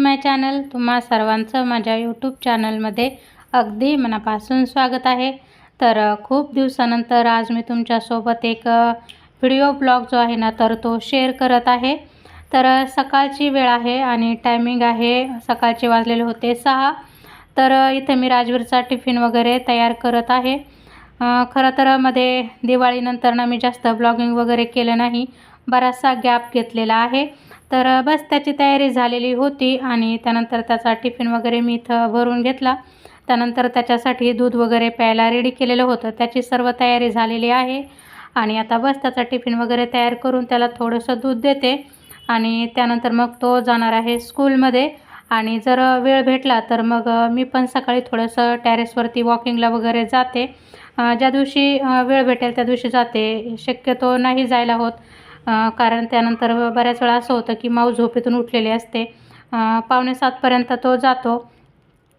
माय channel. तुम्हा सर्वांचं माझ्या यूट्यूब चॅनलमध्ये अगदी मनापासून स्वागत आहे. तर खूप दिवसानंतर आज मी तुमच्यासोबत एक व्हिडिओ ब्लॉग जो आहे ना तर तो शेअर करत आहे. तर सकाळची वेळ आहे आणि टायमिंग आहे. सकाळचे वाजलेले होते सहा. तर इथे मी राजवीरचा टिफिन वगैरे तयार करत आहे. खरं तर मध्ये दिवाळीनंतर ना मी जास्त ब्लॉगिंग वगैरे केलं नाही. बराचसा गॅप घेतलेला आहे. तर बस त्याची तयारी झालेली होती आणि त्यानंतर त्याचा टिफिन वगैरे मी इथं भरून घेतला. त्यानंतर त्याच्यासाठी दूध वगैरे प्यायला रेडी केलेलं होतं. त्याची सर्व तयारी झालेली आहे आणि आता बस त्याचा टिफिन वगैरे तयार करून त्याला थोडंसं दूध देते आणि त्यानंतर मग तो जाणार आहे स्कूलमध्ये आणि जर वेळ भेटला तर मग मी पण सकाळी थोडंसं टॅरेसवरती वॉकिंगला वगैरे जाते. ज्या दिवशी वेळ भेटेल त्या दिवशी जाते. शक्यतो नाही जायला होत. कारण त्यानंतर बऱ्याच वेळा असं होतं की माऊ झोपेतून उठलेली असते. पावणे सातपर्यंत तो जातो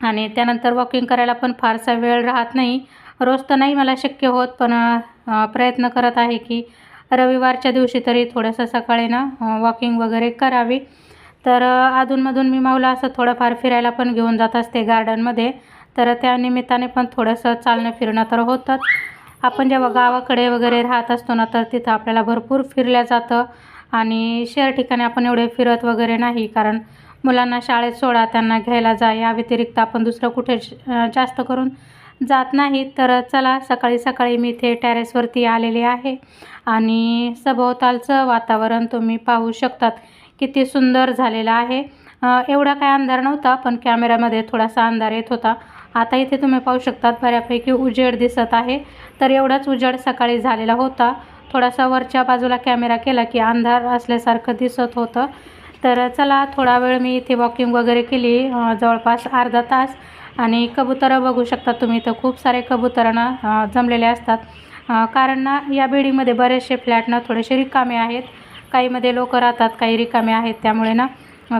आणि त्यानंतर वॉकिंग करायला पण फारसा वेळ राहत नाही. रोज तर नाही मला शक्य होत पण प्रयत्न करत आहे की रविवारच्या दिवशी तरी थोडंसं सकाळी ना वॉकिंग वगैरे करावी. तर अधूनमधून मी माऊला असं थोडंफार फिरायला पण घेऊन जात असते गार्डनमध्ये तर त्या निमित्ताने पण थोडंसं चालणं फिरणं तर होतंच. आपण जेव्हा गावाकडे वगैरे राहत असतो ना तर तिथं आपल्याला भरपूर फिरल्या जातं. आणि शहर ठिकाणी आपण एवढे फिरत वगैरे नाही कारण मुलांना शाळेत सोडा त्यांना घ्यायला जा या व्यतिरिक्त आपण दुसरं कुठे जास्त करून जात नाही. तर चला सकाळी सकाळी मी इथे टॅरेसवरती आलेले आहे. आणि सभोवतालचं वातावरण तुम्ही पाहू शकतात. किती सुंदर झालेलं आहे. एवढा काय अंधार नव्हता पण कॅमेऱ्यामध्ये थोडासा अंधार येत होता. आता इथे तुम्ही पाहू शकतात बऱ्यापैकी उजेड दिसत आहे. तर एवढाच उजेड सकाळी झालेला होता. थोडासा वरच्या बाजूला कॅमेरा केला की अंधार असल्यासारखं दिसत होतं. तर चला थोडा वेळ मी इथे वॉकिंग वगैरे केली. जवळपास अर्धा तास. आणि कबुतरं बघू शकता तुम्ही. तर खूप सारे कबुतरांना जमलेले असतात. कारण ना या बिल्डिंगमध्ये बरेचसे फ्लॅटनं थोडेसे रिकामे आहेत. काहीमध्ये लोक राहतात काही रिकामे आहेत. त्यामुळे ना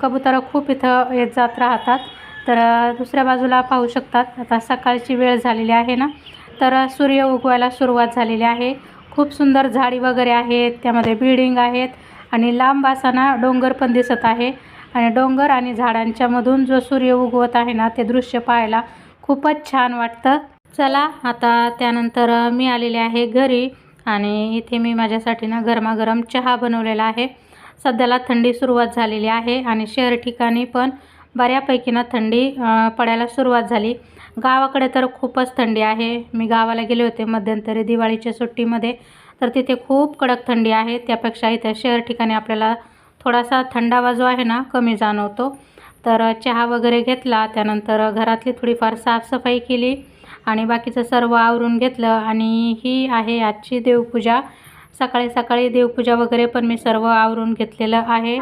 कबुतरं खूप इथं येत जात राहतात. तर दुसऱ्या बाजूला पाहू शकतात. आता सकाळची वेळ झालेली आहे ना? तर सूर्य उगवायला सुरुवात झालेली आहे. खूप सुंदर झाडी वगैरे आहेत. त्यामध्ये बिल्डिंग आहेत आणि लांब असाना डोंगर पण दिसत आहे. आणि डोंगर आणि झाडांच्यामधून जो सूर्य उगवत आहे ना ते दृश्य पाहायला खूपच छान वाटतं. चला आता त्यानंतर मी आलेले आहे घरी आणि इथे मी माझ्यासाठी ना गरमागरम चहा बनवलेला आहे. सध्याला थंडी सुरुवात झालेली आहे आणि शहर ठिकाणी पण बऱ्यापैकी ना थंडी पडायला सुरुवात झाली. गावाकडे तर खूपच थंडी आहे. मी गावाला गेले होते मध्यंतरी दिवाळीच्या सुट्टीमध्ये. तर तिथे खूप कडक थंडी आहे. त्यापेक्षा इथे शहर ठिकाणी आपल्याला थोडासा थंडावा जो आहे ना कमी जाणवतो. तर चहा वगैरे घेतला. त्यानंतर घरातली थोडीफार साफसफाई केली आणि बाकीचं सर्व आवरून घेतलं. आणि ही आहे आजची देवपूजा. सकाळी सकाळी देवपूजा वगैरे पण मी सर्व आवरून घेतलेलं आहे.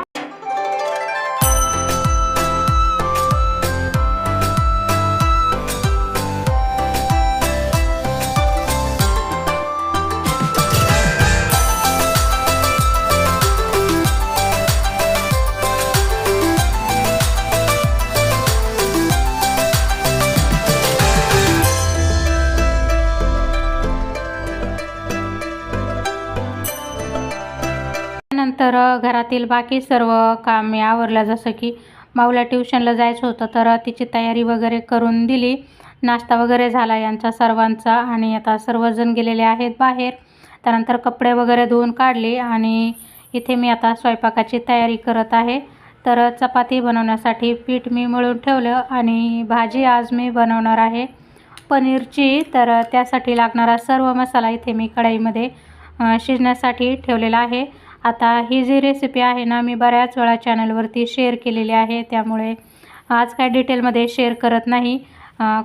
त्यानंतर घरातील बाकी सर्व काम मी आवरलं. जसं की माऊला ट्युशनला जायचं होतं तर तिची तयारी वगैरे करून दिली. नाश्ता वगैरे झाला यांचा सर्वांचा आणि आता सर्वजण गेलेले आहेत बाहेर. त्यानंतर कपडे वगैरे धुवून काढले आणि इथे मी आता स्वयंपाकाची तयारी करत आहे. तर चपाती बनवण्यासाठी पीठ मी मळून ठेवलं आणि भाजी आज मी बनवणार आहे. पनीरची तर त्यासाठी लागणारा सर्व मसाला इथे मी कढईमध्ये शिजण्यासाठी ठेवलेला आहे. आता ही जी रेसिपी आहे ना मी बऱ्याच वेळा चॅनलवरती शेअर केलेली आहे. त्यामुळे आज काय डिटेलमध्ये शेअर करत नाही.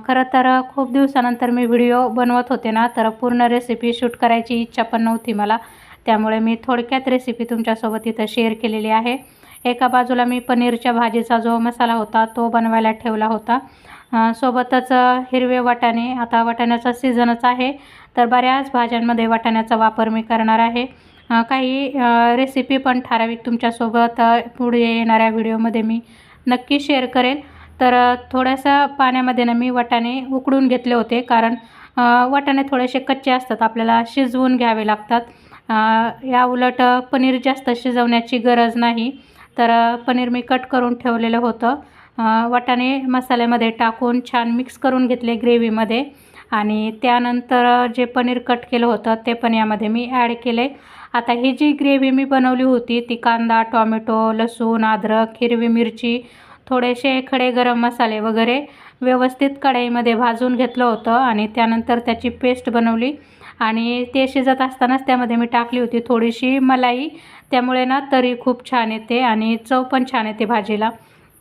खरं तर खूप दिवसानंतर मी व्हिडिओ बनवत होते ना तर पूर्ण रेसिपी शूट करायची इच्छा पण नव्हती मला. त्यामुळे मी थोडक्यात रेसिपी तुमच्यासोबत इथं शेअर केलेली आहे. एका बाजूला मी पनीरच्या भाजीचा जो मसाला होता तो बनवायला ठेवला होता. सोबतच हिरवे वाटाणे आता वाटाण्याचा सीझनच आहे तर बऱ्याच भाज्यांमध्ये वाटाण्याचा वापर मी करणार आहे. काही रेसिपी पण ठराविक तुमच्यासोबत पुढे येणाऱ्या व्हिडिओमध्ये मी नक्की शेअर करेल. तर अ, थोड्याशा पाण्यामध्ये ना मी वाटाणे उकडून घेतले होते कारण वटाणे वाटाणे थोडेसे कच्चे असतात आपल्याला शिजवून घ्यावे लागतात. या उलट पनीर जास्त शिजवण्याची गरज नाही. तर पनीर मी कट करून ठेवलेलं होतं. अ, वाटाणे मसाल्यामध्ये टाकून छान मिक्स करून घेतले ग्रेव्हीमध्ये आणि त्यानंतर जे पनीर कट केलं होतं ते पण यामध्ये मी ॲड केले आता ही जी ग्रेव्ही मी बनवली होती ती कांदा टॉमॅटो लसूण अद्रक हिरवी मिरची थोडेसे खडे गरम मसाले वगैरे व्यवस्थित कढईमध्ये भाजून घेतलं होतं आणि त्यानंतर त्याची पेस्ट बनवली. आणि ते शिजत असतानाच त्यामध्ये मी टाकली होती थोडीशी मलाई. त्यामुळे ना तरी खूप छान येते आणि चव पण छान येते भाजीला.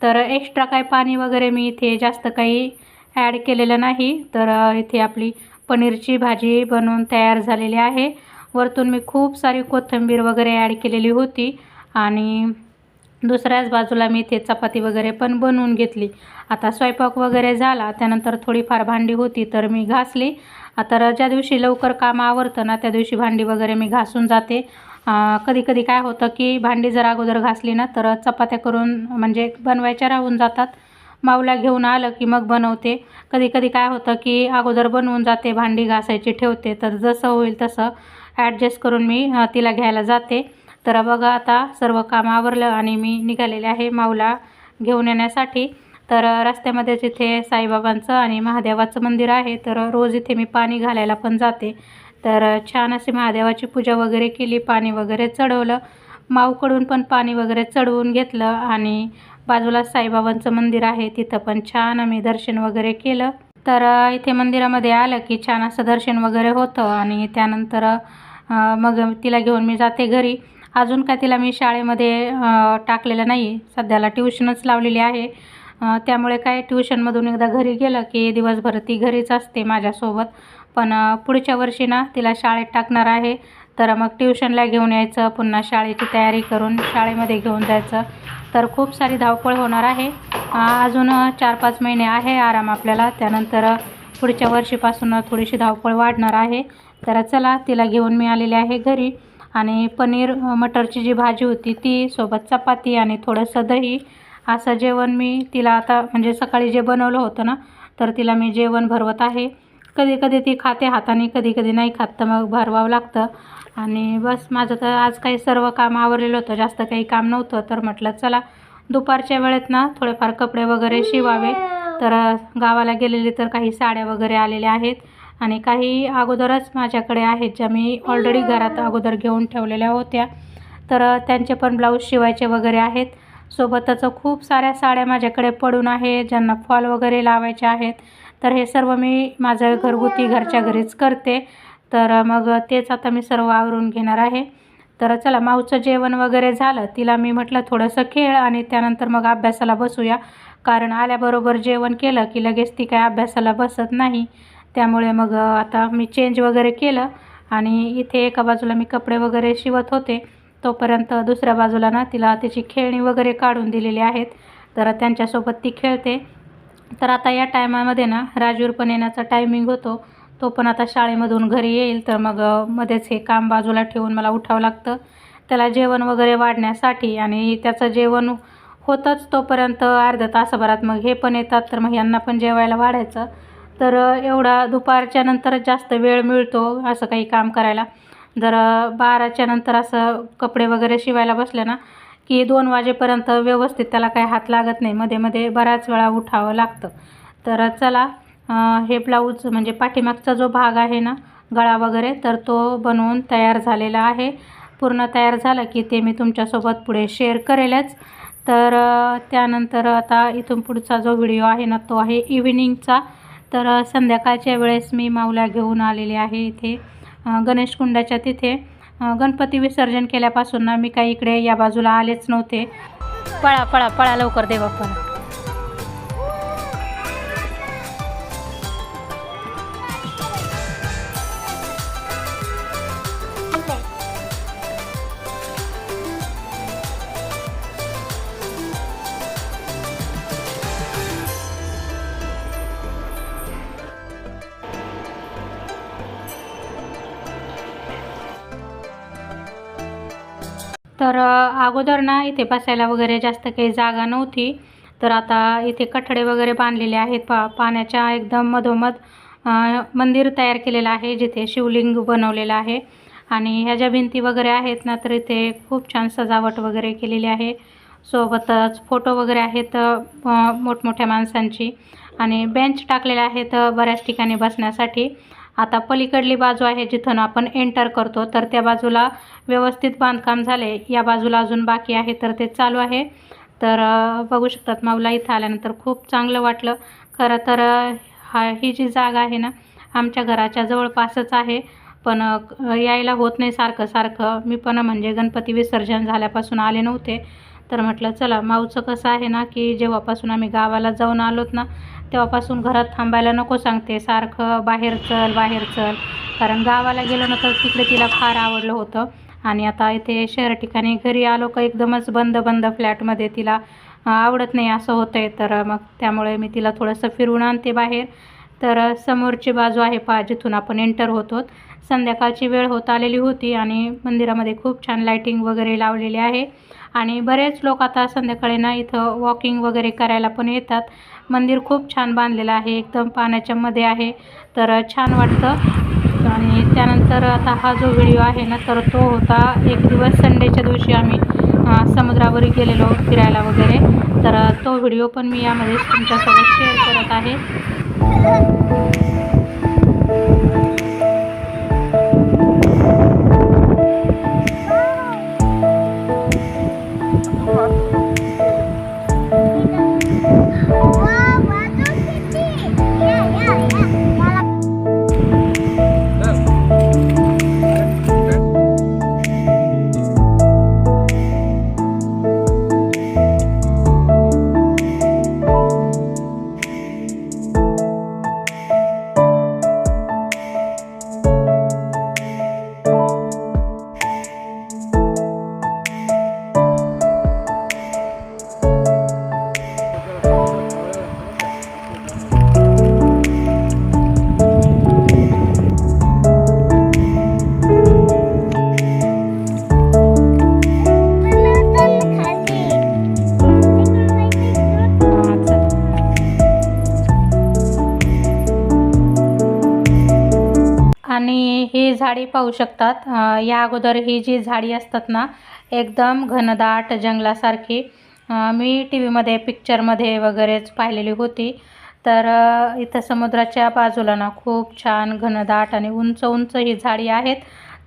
तर एक्स्ट्रा काय पाणी वगैरे मी इथे जास्त काही ॲड केलेलं नाही. तर इथे आपली पनीरची भाजी बनवून तयार झालेली आहे. वरतून मी खूप सारी कोथिंबीर वगैरे ॲड केलेली होती. आणि दुसऱ्याच बाजूला मी इथे चपाती वगैरे पण बनवून घेतली. आता स्वयंपाक वगैरे झाला. त्यानंतर थोडीफार भांडी होती तर मी घासली. तर ज्या दिवशी लवकर काम आवरतं ना त्या दिवशी भांडी वगैरे मी घासून जाते. कधी कधी काय होतं की भांडी जर अगोदर घासली ना तर चपात्या करून म्हणजे बनवायच्या राहून जातात. माऊला घेऊन आलं की मग बनवते. कधी कधी काय होतं की अगोदर बनवून जाते भांडी घासायची ठेवते. तर जसं होईल तसं ॲडजस्ट करून मी तिला घ्यायला जाते. तर बघा आता सर्व काम आवरलं आणि मी निघालेले आहे माऊला घेऊन येण्यासाठी. तर रस्त्यामध्येच इथे साईबाबांचं आणि महादेवाचं मंदिर आहे. तर रोज इथे मी पाणी घालायला पण जाते. तर छान अशी महादेवाची पूजा वगैरे केली पाणी वगैरे चढवलं. माऊकडून पण पाणी वगैरे चढवून घेतलं आणि बाजूला साईबाबांचं मंदिर आहे तिथं पण छान आम्ही दर्शन वगैरे केलं. तर इथे मंदिरामध्ये आलं की छान असं दर्शन वगैरे होतं आणि त्यानंतर मग तिला घेऊन मी जाते घरी. अजून काय तिला मी शाळेमध्ये टाकलेलं नाही. सध्याला ट्युशनच लावलेली आहे. त्यामुळे काय ट्युशनमधून एकदा घरी गेलं की दिवसभर ती घरीच असते माझ्यासोबत. पण पुढच्या वर्षी ना तिला शाळेत टाकणार आहे. तर मग ट्युशनला घेऊन यायचं पुन्हा शाळेची तयारी करून शाळेमध्ये घेऊन जायचं. तर खूप सारी धावपळ होणार आहे. अजून चार पाच महिने आहे आराम आपल्याला. त्यानंतर पुढच्या वर्षीपासून थोडीशी धावपळ वाढणार आहे. तर चला तिला घेऊन मी आलेले आहे घरी. आणि पनीर मटरची जी भाजी होती ती सोबत चपाती आणि थोडंसं दही. असं जेवण मी तिला आता म्हणजे सकाळी जे बनवलं होतं ना तर तिला मी जेवण भरवत आहे. कधी कधी ती खाते हाताने कधी कधी नाही खात तर मग भरवावं लागतं. आणि बस माझं तर आज काही सर्व काम आवरलेलं होतं. जास्त काही काम नव्हतं तर म्हटलं चला दुपारच्या वेळेत ना थोडेफार कपडे वगैरे शिवावे. तर गावाला गेलेली तर काही साड्या वगैरे आलेल्या आहेत आणि काही अगोदरच माझ्याकडे आहेत ज्या मी ऑलरेडी घरात अगोदर घेऊन ठेवलेल्या होत्या. तर त्यांचे पण ब्लाऊज शिवायचे वगैरे आहेत. सोबतच खूप साऱ्या साड्या माझ्याकडे पडून आहे ज्यांना फॉल वगैरे लावायचे आहेत. तर हे सर्व मी माझं घरगुती घरच्या घरीच करते. तर मग तेच आता मी सर्व आवरून घेणार आहे. तर चला माऊचं जेवण वगैरे झालं. तिला मी म्हटलं थोडंसं खेळ आणि त्यानंतर मग अभ्यासाला बसूया. कारण आल्याबरोबर जेवण केलं की लगेच ती काय अभ्यासाला बसत नाही. त्यामुळे मग आता मी चेंज वगैरे केलं आणि इथे एका बाजूला मी कपडे वगैरे शिवत होते. तोपर्यंत दुसऱ्या बाजूला ना तिला तिची खेळणी वगैरे काढून दिलेली आहेत. तर त्यांच्यासोबत ती खेळते. तर आता या टायमामध्ये ना राजूर पण येण्याचा टायमिंग होतो. तो पण आता शाळेमधून घरी येईल तर मग मध्येच हे काम बाजूला ठेवून मला उठावं लागतं. त्याला जेवण वगैरे वाढण्यासाठी आणि त्याचं जेवण होतंच तोपर्यंत अर्ध्या तासाभरात मग हे पण येतात तर मग यांना पण जेवायला वाढायचं. तर एवढा दुपारच्या नंतरच जास्त वेळ मिळतो असं काही काम करायला. जर बाराच्या नंतर असं कपडे वगैरे शिवायला बसले ना की दोन वाजेपर्यंत व्यवस्थित त्याला काही हात लागत नाही. मध्ये मध्ये बऱ्याच वेळा उठावं लागतं. तर चला हे ब्लाऊज म्हणजे पाठीमागचा जो भाग आहे ना गळा वगैरे तर तो बनवून तयार झालेला आहे. पूर्ण तयार झालं की ते मी तुमच्यासोबत पुढे शेअर करेलच. तर त्यानंतर आता इथून पुढचा जो व्हिडिओ आहे ना तो आहे इव्हिनिंगचा तर संध्याकाळच्या वेळेस मी माऊला घेऊन आलेली आहे इथे गणेशकुंडाच्या तिथे. गणपती विसर्जन केल्यापासून ना मी काही इकडे या बाजूला आलेच नव्हते. पळा पळा पळा लवकर देवा पळा. तर अगोदर ना इथे बसायला वगैरे जास्त काही जागा नव्हती. तर आता इथे कठडे वगैरे बांधलेले आहेत. पा पाण्याच्या एकदम मधोमध मंदिर तयार केलेलं आहे जिथे शिवलिंग बनवलेलं आहे. आणि ह्या ज्या भिंती वगैरे आहेत ना तर इथे खूप छान सजावट वगैरे केलेली आहे. सोबतच फोटो वगैरे आहेत मोठमोठ्या माणसांची. आणि बेंच टाकलेले आहेत बऱ्याच ठिकाणी बसण्यासाठी. आता पलीकडली बाजू आहे जिथून आपण एंटर करतो. तर त्या बाजूला व्यवस्थित बांधकाम झाले. या बाजूला अजून बाकी आहे तर ते चालू आहे. तर बघू शकतात माऊला इथं आल्यानंतर खूप चांगलं वाटलं. खरं तर हा ही जी जागा आहे ना आमच्या घराच्या जवळपासच आहे. पण यायला होत नाही सारखं सारखं. मी पण म्हणजे गणपती विसर्जन झाल्यापासून आले नव्हते. तर म्हटलं चला माऊचं कसं आहे ना की जेव्हापासून आम्ही गावाला जाऊन आलोत ना तेव्हापासून घरात थांबायला नको सांगते. सारखं बाहेर चल बाहेर चल. कारण गावाला गेलो ना तर तिकडे तिला फार आवडलं होतं. आणि आता इथे शहर ठिकाणी घरी आलो का एकदमच बंद बंद फ्लॅटमध्ये तिला आवडत नाही असं होतं आहे तर मग त्यामुळे मी तिला थोडंसं फिरून आणते बाहेर. तर समोरची बाजू आहे पहा जिथून आपण एंटर होतो. संध्याकाळची वेळ होत आलेली होती आणि मंदिरामध्ये खूप छान लाईटिंग वगैरे लावलेली आहे. आणि बरेच लोक आता संध्याकाळी ना इथं वॉकिंग वगैरे करायला पण येतात. मंदिर खूप छान बांधलेलं आहे एकदम पाण्याच्या मध्ये आहे. तर छान वाटतं. आणि त्यानंतर आता हा जो व्हिडिओ आहे ना तर तो होता एक दिवस संडेच्या दिवशी आम्ही समुद्रावर गेलेलो फिरायला वगैरे. तर तो व्हिडिओ पण मी यामध्ये तुमच्यासोबत शेअर करत आहे. झाडी पाहू शकतात. या अगोदर ही जी झाडी असतात ना एकदम घनदाट जंगलासारखी. मी टी व्हीमध्ये पिक्चरमध्ये वगैरेच पाहिलेली होती. तर इथं समुद्राच्या बाजूला ना खूप छान घनदाट आणि उंच उंच ही झाडी आहेत.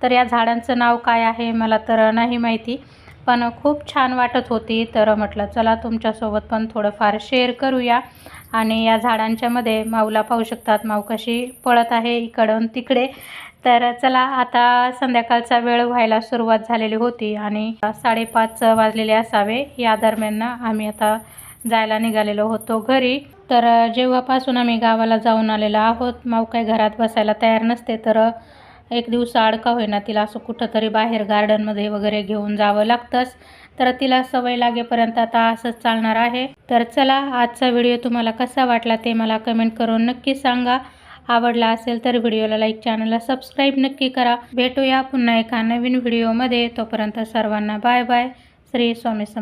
तर या झाडांचं नाव काय आहे मला तर नाही माहिती पण खूप छान वाटत होती. तर म्हटलं चला तुमच्यासोबत पण थोडंफार शेअर करूया. आणि या झाडांच्यामध्ये माऊला पाहू शकतात. माऊ कशी पळत आहे इकडून तिकडे. तर चला आता संध्याकाळचा वेळ व्हायला सुरुवात झालेली होती आणि साडेपाच वाजलेले असावे. या दरम्यान आम्ही आता जायला निघालेलो होतो घरी. तर जेव्हापासून आम्ही गावाला जाऊन आलेलो आहोत माऊ काही घरात बसायला तयार नसते तर एक दिवस अडका होईना तिला असं कुठंतरी बाहेर गार्डनमध्ये वगैरे घेऊन जावं लागतंच तर तिला सवय लागेपर्यंत आता असंच चालणार आहे. तर चला आजचा व्हिडिओ तुम्हाला कसा वाटला ते मला कमेंट करून नक्की सांगा. आवडला असेल तर व्हिडिओला लाईक चॅनलला सबस्क्राईब नक्की करा. भेटूया पुन्हा एका नवीन व्हिडिओमध्ये तोपर्यंत सर्वांना बाय बाय श्री स्वामी सम